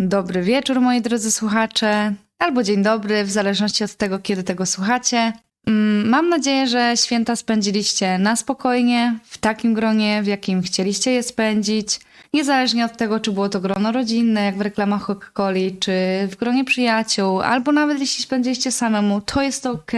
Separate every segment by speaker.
Speaker 1: Dobry wieczór, moi drodzy słuchacze, albo dzień dobry, w zależności od tego, kiedy tego słuchacie. Mm, Mam nadzieję, że święta spędziliście na spokojnie, w takim gronie, w jakim chcieliście je spędzić. Niezależnie od tego, czy było to grono rodzinne, jak w reklamach Coca-Coli, czy w gronie przyjaciół, albo nawet jeśli spędziliście samemu, to jest ok.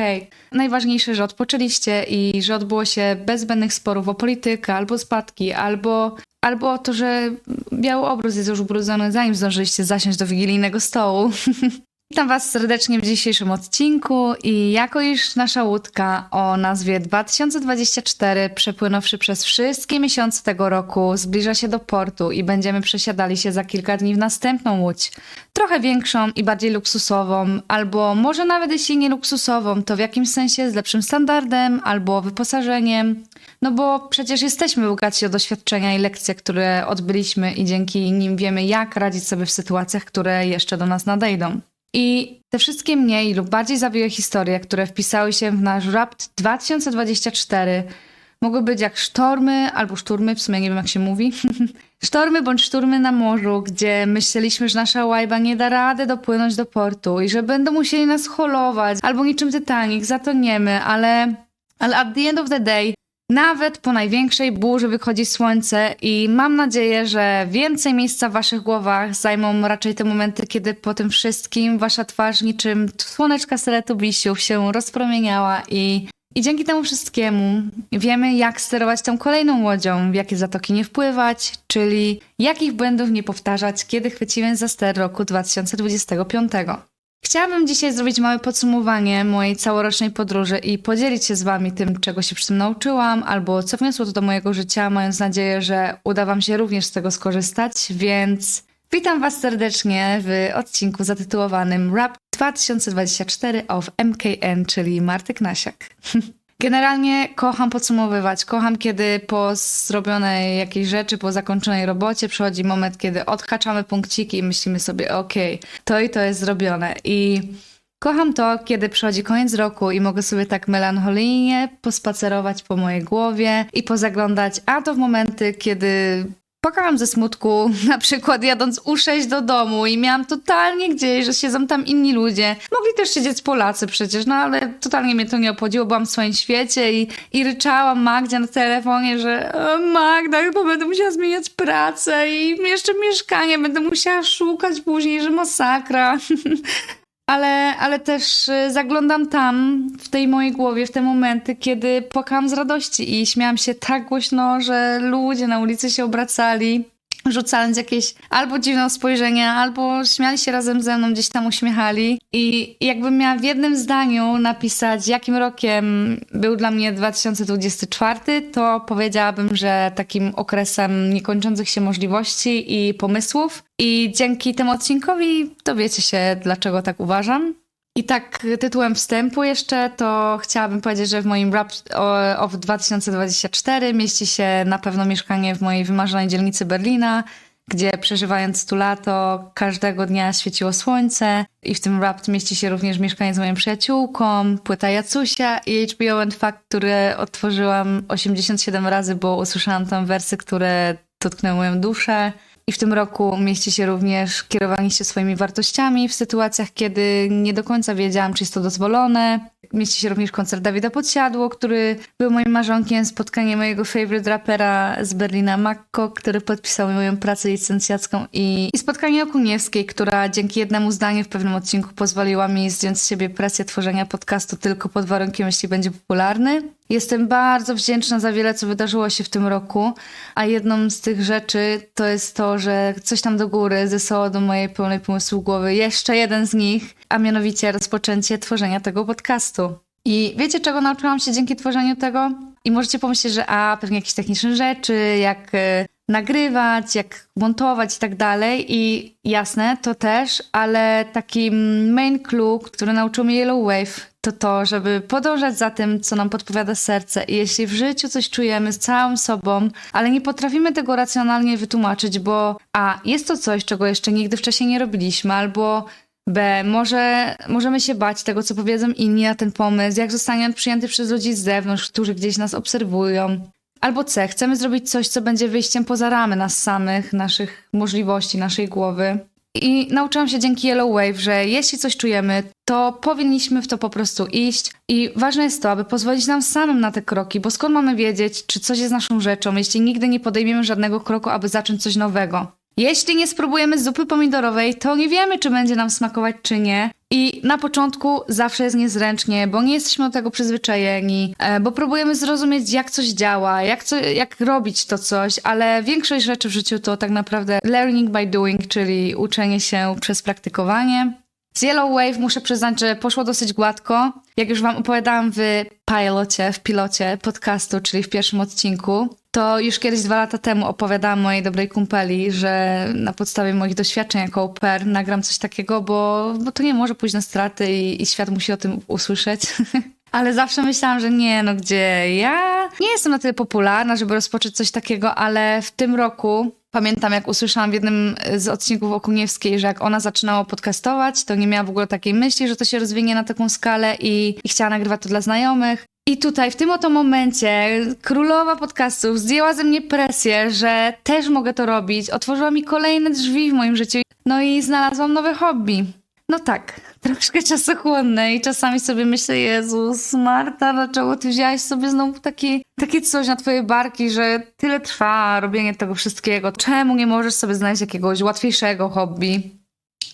Speaker 1: Najważniejsze, że odpoczęliście i że odbyło się bez zbędnych sporów o politykę, albo spadki, albo, albo o to, że biały obróz jest już ubrudzony, zanim zdążyliście zasiąść do wigilijnego stołu. Witam Was serdecznie w dzisiejszym odcinku i jako iż nasza łódka o nazwie 2024, przepłynąwszy przez wszystkie miesiące tego roku, zbliża się do portu i będziemy przesiadali się za kilka dni w następną łódź. Trochę większą i bardziej luksusową, albo może nawet jeśli nie luksusową, to w jakimś sensie z lepszym standardem albo wyposażeniem. No bo przecież jesteśmy bogaci o doświadczenia i lekcje, które odbyliśmy i dzięki nim wiemy, jak radzić sobie w sytuacjach, które jeszcze do nas nadejdą. I te wszystkie mniej lub bardziej zawiłe historie, które wpisały się w nasz Rapt 2024, mogły być jak sztormy albo szturmy, w sumie nie wiem jak się mówi. sztormy bądź szturmy na morzu, gdzie myśleliśmy, że nasza łajba nie da rady dopłynąć do portu i że będą musieli nas holować, albo niczym Titanic, zatoniemy, ale, ale at the end of the day nawet po największej burzy wychodzi słońce i mam nadzieję, że więcej miejsca w waszych głowach zajmą raczej te momenty, kiedy po tym wszystkim wasza twarz niczym słoneczka Teletubisiów się rozpromieniała i, i dzięki temu wszystkiemu wiemy, jak sterować tą kolejną łodzią, w jakie zatoki nie wpływać, czyli jakich błędów nie powtarzać, kiedy chwycimy za ster roku 2025. Chciałabym dzisiaj zrobić małe podsumowanie mojej całorocznej podróży i podzielić się z Wami tym, czego się przy tym nauczyłam, albo co wniosło to do mojego życia, mając nadzieję, że uda Wam się również z tego skorzystać, więc witam Was serdecznie w odcinku zatytułowanym Rap 2024 of MKN, czyli Marty Knasiak. Generalnie kocham podsumowywać. Kocham, kiedy po zrobionej jakiejś rzeczy, po zakończonej robocie przychodzi moment, kiedy odhaczamy punkciki i myślimy sobie, okej, to i to jest zrobione. I kocham to, kiedy przychodzi koniec roku i mogę sobie tak melancholijnie pospacerować po mojej głowie i pozaglądać, a to w momenty, kiedy Płakałam ze smutku, na przykład jadąc U6 do domu i miałam totalnie gdzieś, że siedzą tam inni ludzie. Mogli też siedzieć Polacy przecież, no ale totalnie mnie to nie obchodziło, byłam w swoim świecie i, i ryczałam Magdzie na telefonie, że "O, Magda, chyba będę musiała zmieniać pracę i jeszcze mieszkanie będę musiała szukać później, że masakra. Ale, ale też y, zaglądam tam, w tej mojej głowie, w te momenty, kiedy płakałam z radości i śmiałam się tak głośno, że ludzie na ulicy się obracali, rzucając jakieś albo dziwne spojrzenia, albo śmiali się razem ze mną, gdzieś tam uśmiechali. I jakbym miała w jednym zdaniu napisać, jakim rokiem był dla mnie 2024, to powiedziałabym, że takim okresem niekończących się możliwości i pomysłów. I dzięki temu odcinkowi dowiecie się, dlaczego tak uważam. I tak tytułem wstępu jeszcze, to chciałabym powiedzieć, że w moim Rap of 2024 mieści się na pewno mieszkanie w mojej wymarzonej dzielnicy Berlina, gdzie przeżywając tu lato, każdego dnia świeciło słońce i w tym rap mieści się również mieszkanie z moją przyjaciółką, płyta Jacusia i HBO and Fact, które otworzyłam 87 razy, bo usłyszałam tam wersy, które dotknęły moją duszę. I w tym roku mieści się również kierowanie się swoimi wartościami w sytuacjach, kiedy nie do końca wiedziałam, czy jest to dozwolone. Mieści się również koncert Dawida Podsiadło, który był moim marzonkiem, spotkanie mojego favorite rapera z Berlina, Makko, który podpisał moją pracę licencjacką i, i spotkanie Okuniewskiej, która dzięki jednemu zdaniu w pewnym odcinku pozwoliła mi zdjąć z siebie presję tworzenia podcastu tylko pod warunkiem, jeśli będzie popularny. Jestem bardzo wdzięczna za wiele, co wydarzyło się w tym roku, a jedną z tych rzeczy to jest to, że coś tam do góry zesłało do mojej pełnej pomysłu głowy jeszcze jeden z nich, a mianowicie rozpoczęcie tworzenia tego podcastu. I wiecie, czego nauczyłam się dzięki tworzeniu tego? I możecie pomyśleć, że a, pewnie jakieś techniczne rzeczy, jak e, nagrywać, jak montować i tak dalej. I jasne, to też, ale taki main clue, który nauczył mnie Yellow Wave, to to, żeby podążać za tym, co nam podpowiada serce. I jeśli w życiu coś czujemy z całą sobą, ale nie potrafimy tego racjonalnie wytłumaczyć, bo a, jest to coś, czego jeszcze nigdy wcześniej nie robiliśmy, albo B. Może możemy się bać tego, co powiedzą inni na ten pomysł, jak zostanie on przyjęty przez ludzi z zewnątrz, którzy gdzieś nas obserwują. Albo C. Chcemy zrobić coś, co będzie wyjściem poza ramy nas samych, naszych możliwości, naszej głowy. I nauczyłam się dzięki Yellow Wave, że jeśli coś czujemy, to powinniśmy w to po prostu iść. I ważne jest to, aby pozwolić nam samym na te kroki, bo skąd mamy wiedzieć, czy coś jest naszą rzeczą, jeśli nigdy nie podejmiemy żadnego kroku, aby zacząć coś nowego. Jeśli nie spróbujemy zupy pomidorowej, to nie wiemy, czy będzie nam smakować, czy nie. I na początku zawsze jest niezręcznie, bo nie jesteśmy do tego przyzwyczajeni, e, bo próbujemy zrozumieć, jak coś działa, jak, co, jak robić to coś, ale większość rzeczy w życiu to tak naprawdę learning by doing, czyli uczenie się przez praktykowanie. Z Yellow Wave muszę przyznać, że poszło dosyć gładko. Jak już wam opowiadałam w pilocie, w pilocie podcastu, czyli w pierwszym odcinku, to już kiedyś dwa lata temu opowiadałam mojej dobrej kumpeli, że na podstawie moich doświadczeń jako pair nagram coś takiego, bo, bo to nie może pójść na straty i, i świat musi o tym usłyszeć. Ale zawsze myślałam, że nie, no gdzie ja nie jestem na tyle popularna, żeby rozpocząć coś takiego, ale w tym roku pamiętam, jak usłyszałam w jednym z odcinków Okuniewskiej, że jak ona zaczynała podcastować, to nie miała w ogóle takiej myśli, że to się rozwinie na taką skalę i, i chciała nagrywać to dla znajomych. I tutaj, w tym oto momencie, królowa podcastów zdjęła ze mnie presję, że też mogę to robić. Otworzyła mi kolejne drzwi w moim życiu. No i znalazłam nowe hobby. No tak, troszkę czasochłonne i czasami sobie myślę, Jezus, Marta, dlaczego ty wziąłeś sobie znowu taki, takie coś na twoje barki, że tyle trwa robienie tego wszystkiego. Czemu nie możesz sobie znaleźć jakiegoś łatwiejszego hobby?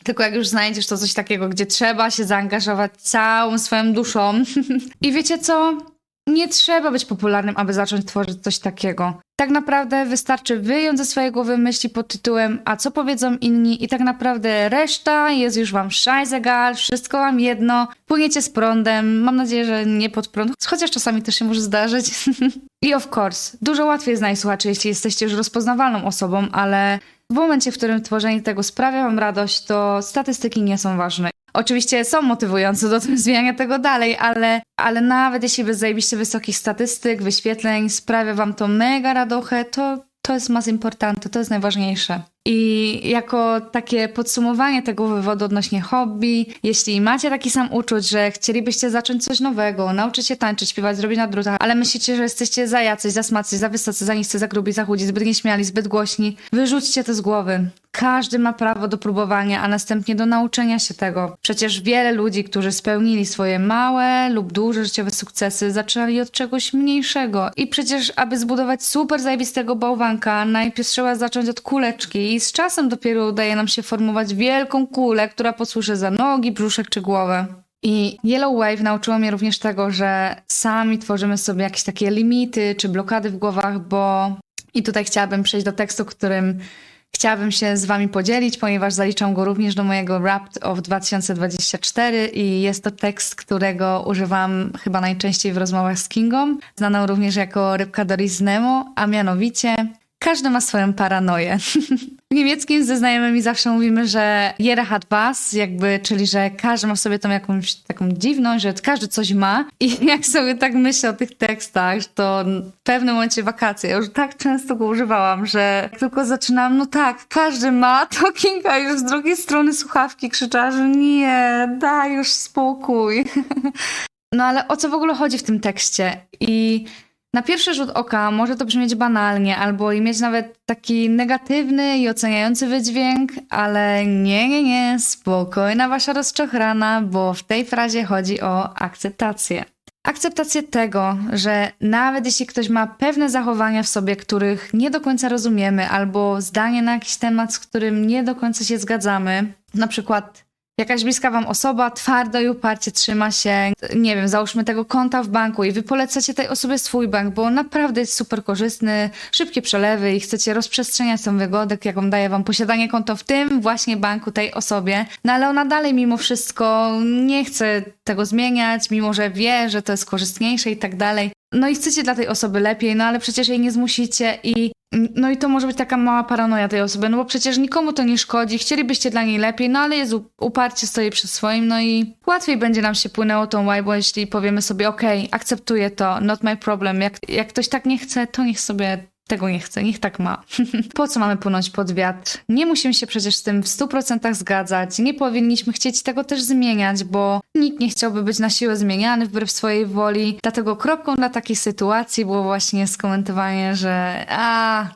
Speaker 1: Tylko jak już znajdziesz to coś takiego, gdzie trzeba się zaangażować całą swoją duszą. I wiecie co? Nie trzeba być popularnym, aby zacząć tworzyć coś takiego. Tak naprawdę wystarczy wyjąć ze swojej głowy myśli pod tytułem A co powiedzą inni? I tak naprawdę reszta jest już wam szajzegal, wszystko wam jedno. Płyniecie z prądem, mam nadzieję, że nie pod prąd, chociaż czasami też się może zdarzyć. I of course, dużo łatwiej znaleźć słuchaczy, jeśli jesteście już rozpoznawalną osobą, ale w momencie, w którym tworzenie tego sprawia wam radość, to statystyki nie są ważne. Oczywiście są motywujące do rozwijania tego dalej, ale, ale nawet jeśli bez zajebiście wysokich statystyk, wyświetleń sprawia wam to mega radochę, to to jest mas importante, to jest najważniejsze. I jako takie podsumowanie tego wywodu odnośnie hobby, jeśli macie taki sam uczuć, że chcielibyście zacząć coś nowego, nauczyć się tańczyć, śpiewać, zrobić na drutach, ale myślicie, że jesteście za jacyś, za smacy, za wysocy, za niscy, za grubi, za chudzi, zbyt nieśmiali, zbyt głośni, wyrzućcie to z głowy. Każdy ma prawo do próbowania, a następnie do nauczenia się tego. Przecież wiele ludzi, którzy spełnili swoje małe lub duże życiowe sukcesy, zaczynali od czegoś mniejszego. I przecież, aby zbudować super zajebistego bałwanka, najpierw trzeba zacząć od kuleczki i z czasem dopiero udaje nam się formować wielką kulę, która posłuży za nogi, brzuszek czy głowę. I Yellow Wave nauczyło mnie również tego, że sami tworzymy sobie jakieś takie limity czy blokady w głowach, bo i tutaj chciałabym przejść do tekstu, którym chciałabym się z Wami podzielić, ponieważ zaliczam go również do mojego Wrapped of 2024 i jest to tekst, którego używam chyba najczęściej w rozmowach z Kingą, znaną również jako Rybka Doris Nemo, a mianowicie każdy ma swoją paranoję. W niemieckim ze znajomymi zawsze mówimy, że jeder hat was, jakby, czyli że każdy ma w sobie tą jakąś taką dziwność, że każdy coś ma. I jak sobie tak myślę o tych tekstach, to w pewnym momencie wakacje, ja już tak często go używałam, że jak tylko zaczynam, no tak, każdy ma, to Kinga już z drugiej strony słuchawki krzyczała, że nie, daj już spokój. No ale o co w ogóle chodzi w tym tekście? I na pierwszy rzut oka może to brzmieć banalnie albo i mieć nawet taki negatywny i oceniający wydźwięk, ale nie, nie, nie, spokojna wasza rozczochrana, bo w tej frazie chodzi o akceptację. Akceptację tego, że nawet jeśli ktoś ma pewne zachowania w sobie, których nie do końca rozumiemy, albo zdanie na jakiś temat, z którym nie do końca się zgadzamy, na przykład jakaś bliska wam osoba twardo i uparcie trzyma się, nie wiem, załóżmy tego konta w banku i wy polecacie tej osobie swój bank, bo naprawdę jest super korzystny, szybkie przelewy i chcecie rozprzestrzeniać tą wygodę, jaką daje wam posiadanie konta w tym właśnie banku tej osobie, no ale ona dalej mimo wszystko nie chce tego zmieniać, mimo że wie, że to jest korzystniejsze i tak dalej. No i chcecie dla tej osoby lepiej, no ale przecież jej nie zmusicie i no i to może być taka mała paranoja tej osoby, no bo przecież nikomu to nie szkodzi, chcielibyście dla niej lepiej, no ale jest uparcie stoi przy swoim, no i łatwiej będzie nam się płynęło tą łajbą, jeśli powiemy sobie, okej, okay, akceptuję to, not my problem, jak, jak ktoś tak nie chce, to niech sobie tego nie chce, niech tak ma. po co mamy płynąć pod wiatr? Nie musimy się przecież z tym w 100% zgadzać. Nie powinniśmy chcieć tego też zmieniać, bo nikt nie chciałby być na siłę zmieniany wbrew swojej woli. Dlatego kropką dla takiej sytuacji było właśnie skomentowanie, że a,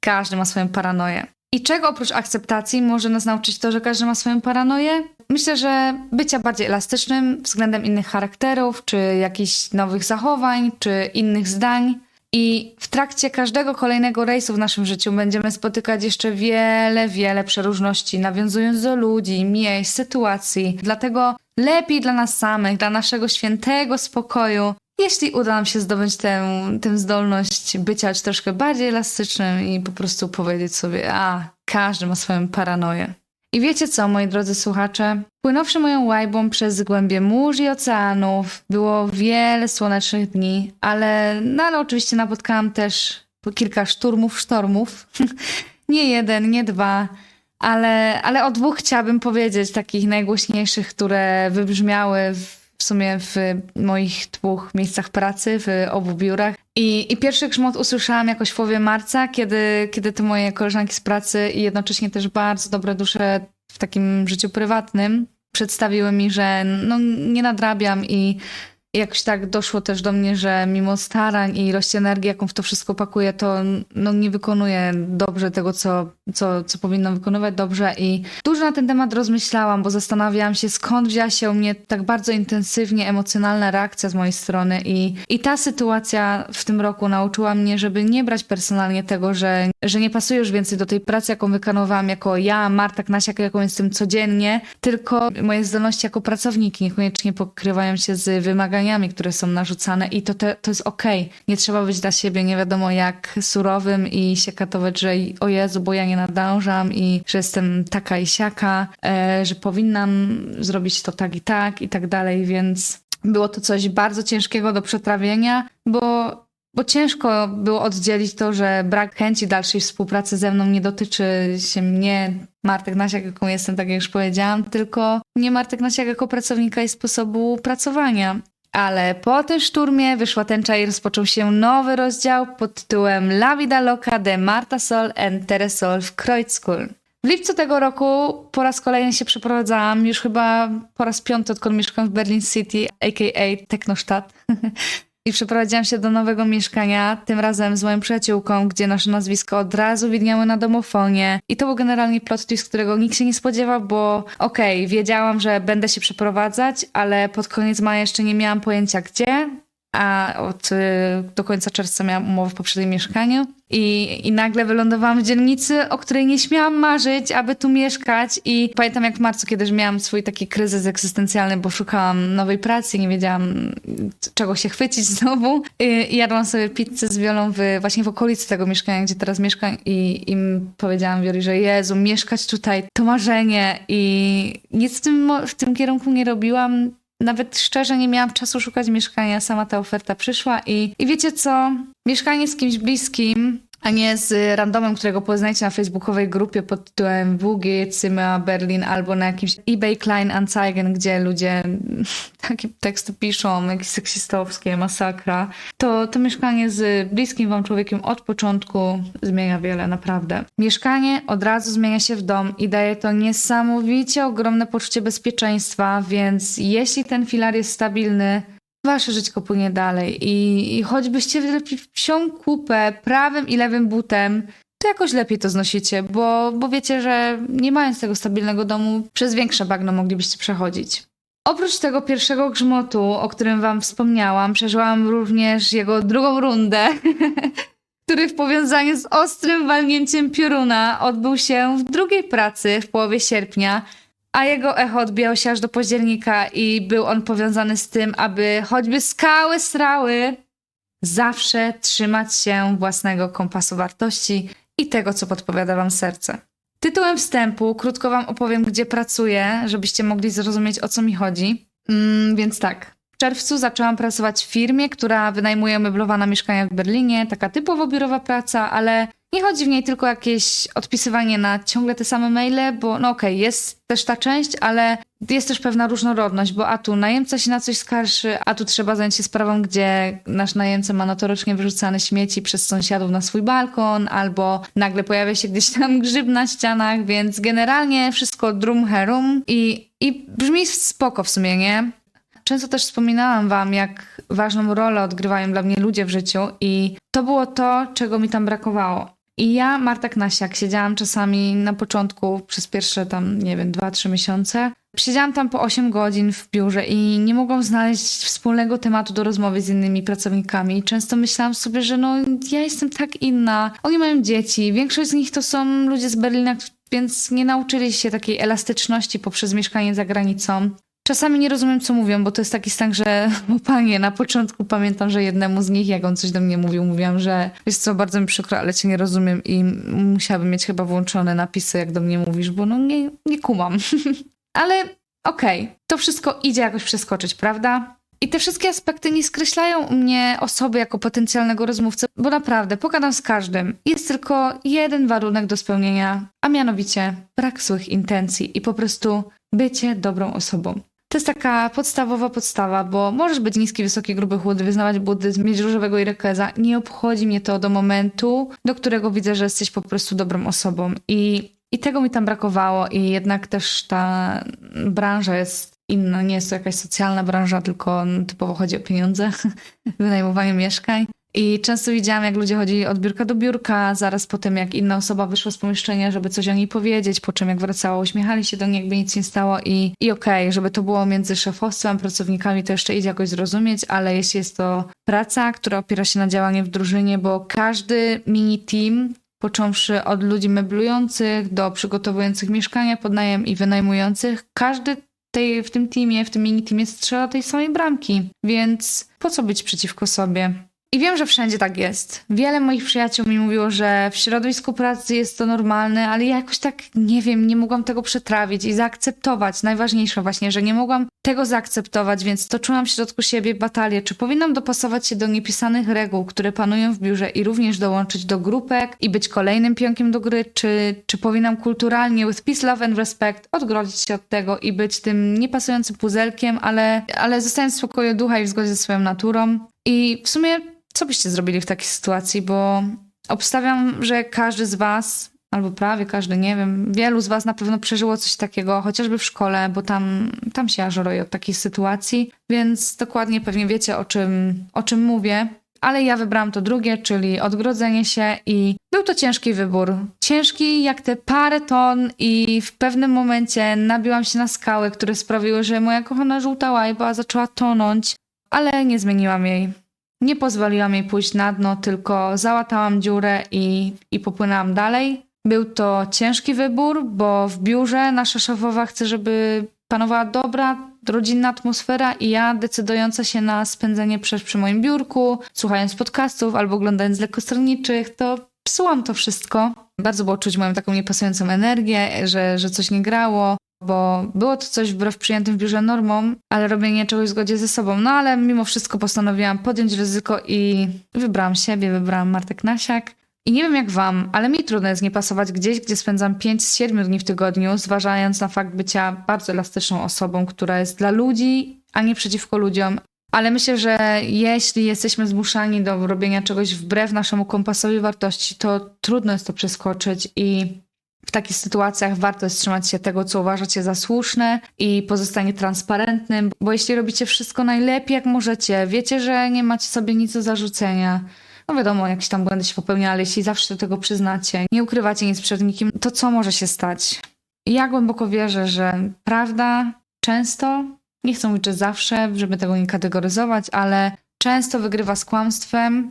Speaker 1: każdy ma swoją paranoję. I czego oprócz akceptacji może nas nauczyć to, że każdy ma swoją paranoję? Myślę, że bycia bardziej elastycznym względem innych charakterów, czy jakichś nowych zachowań, czy innych zdań. I w trakcie każdego kolejnego rejsu w naszym życiu będziemy spotykać jeszcze wiele, wiele przeróżności, nawiązując do ludzi, miejsc, sytuacji. Dlatego lepiej dla nas samych, dla naszego świętego spokoju, jeśli uda nam się zdobyć tę, tę zdolność bycia troszkę bardziej elastycznym i po prostu powiedzieć sobie, a każdy ma swoją paranoję. I wiecie co, moi drodzy słuchacze? Płynąwszy moją łajbą przez głębie mórz i oceanów, było wiele słonecznych dni, ale, no ale oczywiście napotkałam też kilka szturmów, sztormów. nie jeden, nie dwa, ale, ale o dwóch chciałabym powiedzieć, takich najgłośniejszych, które wybrzmiały w, w sumie w moich dwóch miejscach pracy, w obu biurach. I, I pierwszy grzmot usłyszałam jakoś w połowie marca, kiedy, kiedy te moje koleżanki z pracy i jednocześnie też bardzo dobre dusze w takim życiu prywatnym przedstawiły mi, że no, nie nadrabiam i jakoś tak doszło też do mnie, że mimo starań i ilości energii, jaką w to wszystko pakuję, to no, nie wykonuję dobrze tego, co, co, co powinno wykonywać dobrze. I dużo na ten temat rozmyślałam, bo zastanawiałam się, skąd wzięła się u mnie tak bardzo intensywnie emocjonalna reakcja z mojej strony. I, i ta sytuacja w tym roku nauczyła mnie, żeby nie brać personalnie tego, że, że nie pasuje już więcej do tej pracy, jaką wykonywałam jako ja, Marta Knasiak, jaką jestem codziennie, tylko moje zdolności jako pracowniki niekoniecznie pokrywają się z wymaganiami które są narzucane i to, te, to jest okej. Nie trzeba być dla siebie nie wiadomo jak surowym i się katować, że o Jezu, bo ja nie nadążam i że jestem taka i siaka, e, że powinnam zrobić to tak i tak i tak dalej, więc było to coś bardzo ciężkiego do przetrawienia, bo bo ciężko było oddzielić to, że brak chęci dalszej współpracy ze mną nie dotyczy się mnie, Martek Nasiak, jaką jestem, tak jak już powiedziałam, tylko mnie Martek Nasiak jako pracownika i sposobu pracowania. Ale po tym szturmie wyszła tęcza i rozpoczął się nowy rozdział pod tytułem La Vida Loca de Marta Sol and Teresol w Kreuzkul. W lipcu tego roku po raz kolejny się przeprowadzałam, już chyba po raz piąty, odkąd mieszkam w Berlin City, a.k.a. Technostadt. I przeprowadziłam się do nowego mieszkania, tym razem z moją przyjaciółką, gdzie nasze nazwisko od razu widniały na domofonie. I to był generalnie plot twist, którego nikt się nie spodziewał, bo okej, okay, wiedziałam, że będę się przeprowadzać, ale pod koniec maja jeszcze nie miałam pojęcia gdzie, a od, y, do końca czerwca miałam umowę w poprzednim mieszkaniu. I, I nagle wylądowałam w dzielnicy, o której nie śmiałam marzyć, aby tu mieszkać. I pamiętam jak w marcu, kiedy miałam swój taki kryzys egzystencjalny, bo szukałam nowej pracy, nie wiedziałam czego się chwycić znowu. I, i jadłam sobie pizzę z Wiolą w, właśnie w okolicy tego mieszkania, gdzie teraz mieszkam i im powiedziałam Wioli, że Jezu, mieszkać tutaj to marzenie i nic w tym, w tym kierunku nie robiłam nawet szczerze nie miałam czasu szukać mieszkania, sama ta oferta przyszła i, i wiecie co? Mieszkanie z kimś bliskim a nie z randomem, którego poznajcie na facebookowej grupie pod tytułem WG Zimmer Berlin albo na jakimś eBay Kleinanzeigen, gdzie ludzie takie teksty piszą, jakieś seksistowskie, masakra, to to mieszkanie z bliskim wam człowiekiem od początku zmienia wiele, naprawdę. Mieszkanie od razu zmienia się w dom i daje to niesamowicie ogromne poczucie bezpieczeństwa, więc jeśli ten filar jest stabilny, wasze żyćko płynie dalej i, i choćbyście wlepili psią kupę prawym i lewym butem, to jakoś lepiej to znosicie, bo, bo wiecie, że nie mając tego stabilnego domu, przez większe bagno moglibyście przechodzić. Oprócz tego pierwszego grzmotu, o którym wam wspomniałam, przeżyłam również jego drugą rundę, który w powiązaniu z ostrym walnięciem pioruna odbył się w drugiej pracy w połowie sierpnia, a jego echo odbijało się aż do października i był on powiązany z tym, aby choćby skały srały, zawsze trzymać się własnego kompasu wartości i tego, co podpowiada wam serce. Tytułem wstępu krótko wam opowiem, gdzie pracuję, żebyście mogli zrozumieć, o co mi chodzi. Mm, więc tak. Czerwcu zaczęłam pracować w firmie, która wynajmuje meblowane mieszkania w Berlinie, taka typowo biurowa praca, ale nie chodzi w niej tylko jakieś odpisywanie na ciągle te same maile, bo no okej, okay, jest też ta część, ale jest też pewna różnorodność, bo a tu najemca się na coś skarży, a tu trzeba zająć się sprawą, gdzie nasz najemca ma notorycznie wyrzucane śmieci przez sąsiadów na swój balkon, albo nagle pojawia się gdzieś tam grzyb na ścianach, więc generalnie wszystko drum herum i, i brzmi spoko w sumie, nie? Często też wspominałam wam, jak ważną rolę odgrywają dla mnie ludzie w życiu i to było to, czego mi tam brakowało. I ja, Marta Knasiak, siedziałam czasami na początku przez pierwsze tam, nie wiem, 2-3 miesiące. Siedziałam tam po 8 godzin w biurze i nie mogłam znaleźć wspólnego tematu do rozmowy z innymi pracownikami. Często myślałam sobie, że no ja jestem tak inna. Oni mają dzieci, większość z nich to są ludzie z Berlina, więc nie nauczyli się takiej elastyczności poprzez mieszkanie za granicą. Czasami nie rozumiem, co mówią, bo to jest taki stan, że o panie, na początku pamiętam, że jednemu z nich, jak on coś do mnie mówił, mówiłam, że jest co, bardzo mi przykro, ale cię nie rozumiem i musiałabym mieć chyba włączone napisy, jak do mnie mówisz, bo no nie, nie kumam. ale okej, to wszystko idzie jakoś przeskoczyć, prawda? I te wszystkie aspekty nie skreślają mnie osoby jako potencjalnego rozmówcę, bo naprawdę pogadam z każdym. Jest tylko jeden warunek do spełnienia, a mianowicie brak złych intencji i po prostu bycie dobrą osobą. To jest taka podstawowa podstawa, bo możesz być niski, wysoki, gruby, chudy, wyznawać buddyzm, mieć różowego irekeza. Nie obchodzi mnie to do momentu, do którego widzę, że jesteś po prostu dobrą osobą. I, i tego mi tam brakowało i jednak też ta branża jest inna. Nie jest to jakaś socjalna branża, tylko typowo chodzi o pieniądze, wynajmowanie mieszkań. I często widziałam, jak ludzie chodzili od biurka do biurka, zaraz po tym, jak inna osoba wyszła z pomieszczenia, żeby coś o niej powiedzieć, po czym jak wracała, uśmiechali się do niej, jakby nic nie stało i, i okej, żeby to było między szefostwem, pracownikami, to jeszcze idzie jakoś zrozumieć, ale jeśli jest to praca, która opiera się na działaniu w drużynie, bo każdy mini team począwszy od ludzi meblujących do przygotowujących mieszkania pod najem i wynajmujących, każdy tej, w tym teamie, w tym mini teamie strzela tej samej bramki, więc po co być przeciwko sobie? I wiem, że wszędzie tak jest. Wiele moich przyjaciół mi mówiło, że w środowisku pracy jest to normalne, ale ja jakoś tak nie wiem, nie mogłam tego przetrawić i zaakceptować. Najważniejsze właśnie, że nie mogłam tego zaakceptować, więc toczyłam w środku siebie batalię, czy powinnam dopasować się do niepisanych reguł, które panują w biurze i również dołączyć do grupek i być kolejnym pionkiem do gry, czy, czy powinnam kulturalnie with peace, love and respect odgrodzić się od tego i być tym niepasującym puzelkiem, ale, ale zostając w spokoju ducha i w zgodzie ze swoją naturą. I w sumie co byście zrobili w takiej sytuacji? Bo obstawiam, że każdy z Was, albo prawie każdy, nie wiem, wielu z Was na pewno przeżyło coś takiego, chociażby w szkole, bo tam, tam się ażuruje od takiej sytuacji, więc dokładnie pewnie wiecie, o czym, o czym mówię. Ale ja wybrałam to drugie, czyli odgrodzenie się i był to ciężki wybór. Ciężki jak te parę ton i w pewnym momencie nabiłam się na skały, które sprawiły, że moja kochana żółta łajba zaczęła tonąć, ale nie zmieniłam jej. Nie pozwoliłam jej pójść na dno, tylko załatałam dziurę i, i popłynęłam dalej. Był to ciężki wybór, bo w biurze nasza szefowa chce, żeby panowała dobra, rodzinna atmosfera i ja decydująca się na spędzenie przecież przy moim biurku, słuchając podcastów albo oglądając lekkostronniczych, to psułam to wszystko. Bardzo było czuć moją taką niepasującą energię, że, że coś nie grało bo było to coś wbrew przyjętym w biurze normom, ale robienie czegoś w zgodzie ze sobą. No ale mimo wszystko postanowiłam podjąć ryzyko i wybrałam siebie, wybrałam Martę Knasiak. I nie wiem jak wam, ale mi trudno jest nie pasować gdzieś, gdzie spędzam 5 z 7 dni w tygodniu, zważając na fakt bycia bardzo elastyczną osobą, która jest dla ludzi, a nie przeciwko ludziom. Ale myślę, że jeśli jesteśmy zmuszani do robienia czegoś wbrew naszemu kompasowi wartości, to trudno jest to przeskoczyć i w takich sytuacjach warto jest trzymać się tego, co uważacie za słuszne i pozostanie transparentnym, bo jeśli robicie wszystko najlepiej, jak możecie, wiecie, że nie macie sobie nic do zarzucenia. No wiadomo, jakieś tam błędy się popełnia, ale jeśli zawsze do tego przyznacie, nie ukrywacie nic przed nikim, to co może się stać? Ja głęboko wierzę, że prawda często, nie chcę mówić, że zawsze, żeby tego nie kategoryzować, ale często wygrywa z kłamstwem,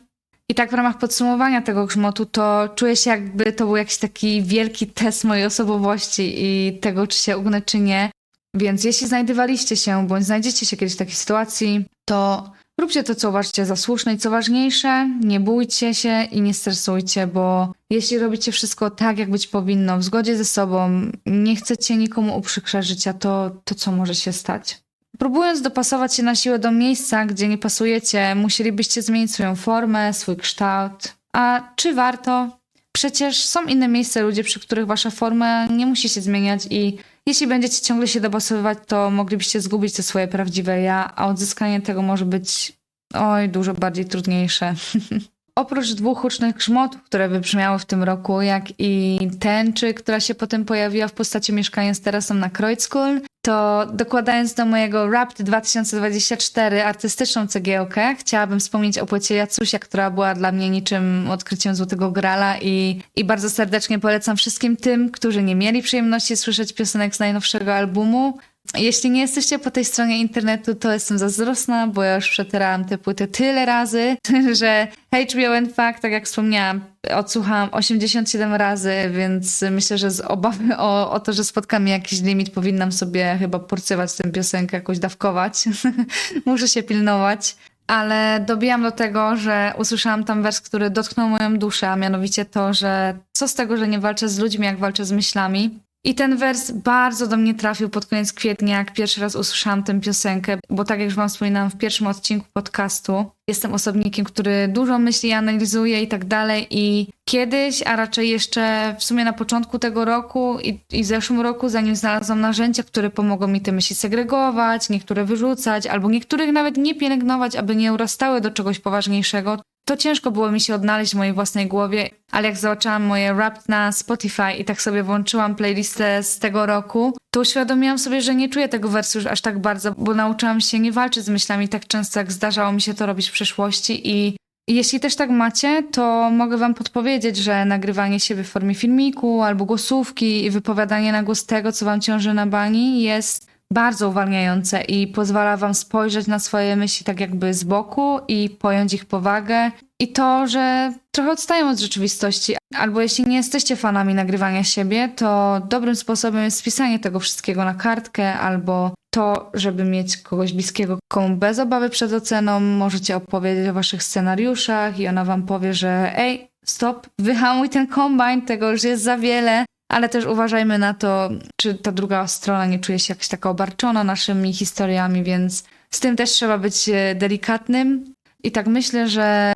Speaker 1: i tak w ramach podsumowania tego grzmotu, to czuję się jakby to był jakiś taki wielki test mojej osobowości i tego, czy się ugnę, czy nie. Więc jeśli znajdowaliście się, bądź znajdziecie się kiedyś w takiej sytuacji, to róbcie to, co uważacie za słuszne i co ważniejsze, nie bójcie się i nie stresujcie, bo jeśli robicie wszystko tak, jak być powinno, w zgodzie ze sobą, nie chcecie nikomu uprzykrzać życia, to, to co może się stać? Próbując dopasować się na siłę do miejsca, gdzie nie pasujecie, musielibyście zmienić swoją formę, swój kształt. A czy warto? Przecież są inne miejsca, ludzie, przy których wasza forma nie musi się zmieniać i jeśli będziecie ciągle się dopasowywać, to moglibyście zgubić to swoje prawdziwe ja, a odzyskanie tego może być oj, dużo bardziej trudniejsze. oprócz dwóch hucznych grzmotów, które wybrzmiały w tym roku, jak i tęczy, która się potem pojawiła w postaci mieszkania z terasą na Kreuzkuln, to dokładając do mojego Rapt 2024 artystyczną cegiełkę, chciałabym wspomnieć o płycie Jacusia, która była dla mnie niczym odkryciem Złotego Grala i, i bardzo serdecznie polecam wszystkim tym, którzy nie mieli przyjemności słyszeć piosenek z najnowszego albumu. Jeśli nie jesteście po tej stronie internetu, to jestem zazdrosna, bo ja już przetyrałam tę płytę tyle razy, że HBO and Fact, tak jak wspomniałam, odsłuchałam 87 razy, więc myślę, że z obawy o, o to, że spotkam jakiś limit, powinnam sobie chyba porcywać tę piosenkę, jakoś dawkować. Muszę się pilnować. Ale dobijam do tego, że usłyszałam tam wers, który dotknął moją duszę, a mianowicie to, że co z tego, że nie walczę z ludźmi, jak walczę z myślami. I ten wers bardzo do mnie trafił pod koniec kwietnia, jak pierwszy raz usłyszałam tę piosenkę, bo tak jak już wam wspominałam w pierwszym odcinku podcastu, jestem osobnikiem, który dużo myśli, analizuje i tak dalej. I kiedyś, a raczej jeszcze w sumie na początku tego roku i, i zeszłym roku, zanim znalazłam narzędzia, które pomogą mi te myśli segregować, niektóre wyrzucać, albo niektórych nawet nie pielęgnować, aby nie urastały do czegoś poważniejszego, to ciężko było mi się odnaleźć w mojej własnej głowie, ale jak zobaczyłam moje rap na Spotify i tak sobie włączyłam playlistę z tego roku, to uświadomiłam sobie, że nie czuję tego wersu już aż tak bardzo, bo nauczyłam się nie walczyć z myślami tak często, jak zdarzało mi się to robić w przeszłości. I jeśli też tak macie, to mogę wam podpowiedzieć, że nagrywanie siebie w formie filmiku albo głosówki i wypowiadanie na głos tego, co wam ciąży na bani jest bardzo uwalniające i pozwala wam spojrzeć na swoje myśli tak jakby z boku i pojąć ich powagę. I to, że trochę odstają od rzeczywistości. Albo jeśli nie jesteście fanami nagrywania siebie, to dobrym sposobem jest spisanie tego wszystkiego na kartkę albo to, żeby mieć kogoś bliskiego, komu bez obawy przed oceną możecie opowiedzieć o waszych scenariuszach i ona wam powie, że ej, stop, wyhamuj ten kombajn, tego już jest za wiele, ale też uważajmy na to, czy ta druga strona nie czuje się jakaś taka obarczona naszymi historiami, więc z tym też trzeba być e, delikatnym. I tak myślę, że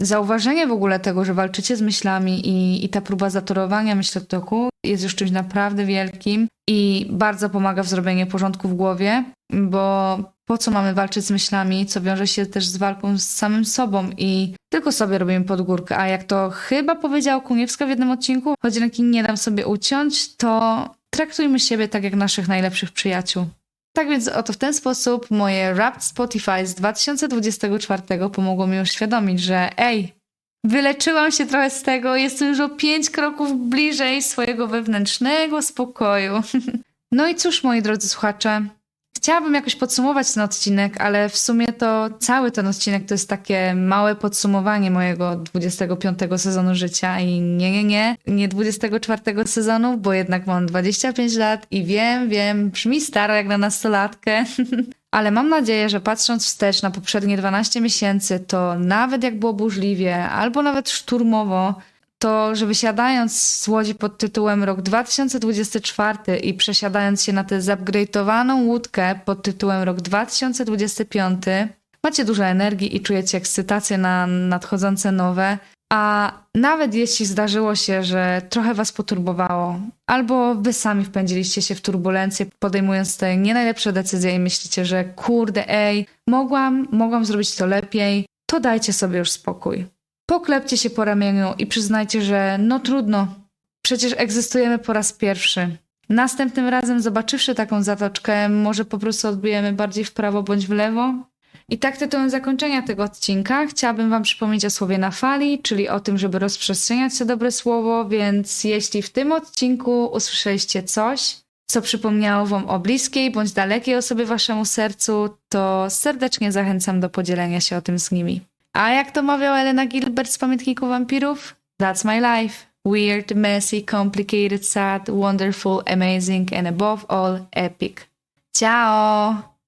Speaker 1: zauważenie w ogóle tego, że walczycie z myślami i, i ta próba zatorowania myślotoku jest już czymś naprawdę wielkim i bardzo pomaga w zrobieniu porządku w głowie, bo po co mamy walczyć z myślami, co wiąże się też z walką z samym sobą i tylko sobie robimy podgórkę. A jak to chyba powiedział Kuniewska w jednym odcinku, choć ręki nie dam sobie uciąć, to traktujmy siebie tak jak naszych najlepszych przyjaciół. Tak więc oto w ten sposób moje Wrapped Spotify z 2024 pomogło mi uświadomić, że ej, wyleczyłam się trochę z tego, jestem już o pięć kroków bliżej swojego wewnętrznego spokoju. No i cóż, moi drodzy słuchacze, chciałabym jakoś podsumować ten odcinek, ale w sumie to cały ten odcinek to jest takie małe podsumowanie mojego 25 sezonu życia i nie, nie, nie, nie 24 sezonu, bo jednak mam 25 lat i wiem, wiem, brzmi staro jak na nastolatkę, ale mam nadzieję, że patrząc wstecz na poprzednie 12 miesięcy, to nawet jak było burzliwie, albo nawet szturmowo, to że wysiadając z łodzi pod tytułem Rok 2024 i przesiadając się na tę zupgrade'owaną łódkę pod tytułem Rok 2025, macie dużo energii i czujecie ekscytację na nadchodzące nowe. A nawet jeśli zdarzyło się, że trochę was poturbowało, albo wy sami wpędziliście się w turbulencję, podejmując te nie najlepsze decyzje i myślicie, że kurde, ej, mogłam, mogłam zrobić to lepiej, to dajcie sobie już spokój. Poklepcie się po ramieniu i przyznajcie, że no trudno, przecież egzystujemy po raz pierwszy. Następnym razem, zobaczywszy taką zatoczkę, może po prostu odbijemy bardziej w prawo bądź w lewo. I tak tytułem zakończenia tego odcinka chciałabym Wam przypomnieć o słowie na fali, czyli o tym, żeby rozprzestrzeniać się dobre słowo, więc jeśli w tym odcinku usłyszeliście coś, co przypomniało Wam o bliskiej bądź dalekiej osobie Waszemu sercu, to serdecznie zachęcam do podzielenia się o tym z nimi. A jak to mawiała Elena Gilbert z Pamiętników Wampirów? That's my life. Weird, messy, complicated, sad, wonderful, amazing and above all epic. Ciao!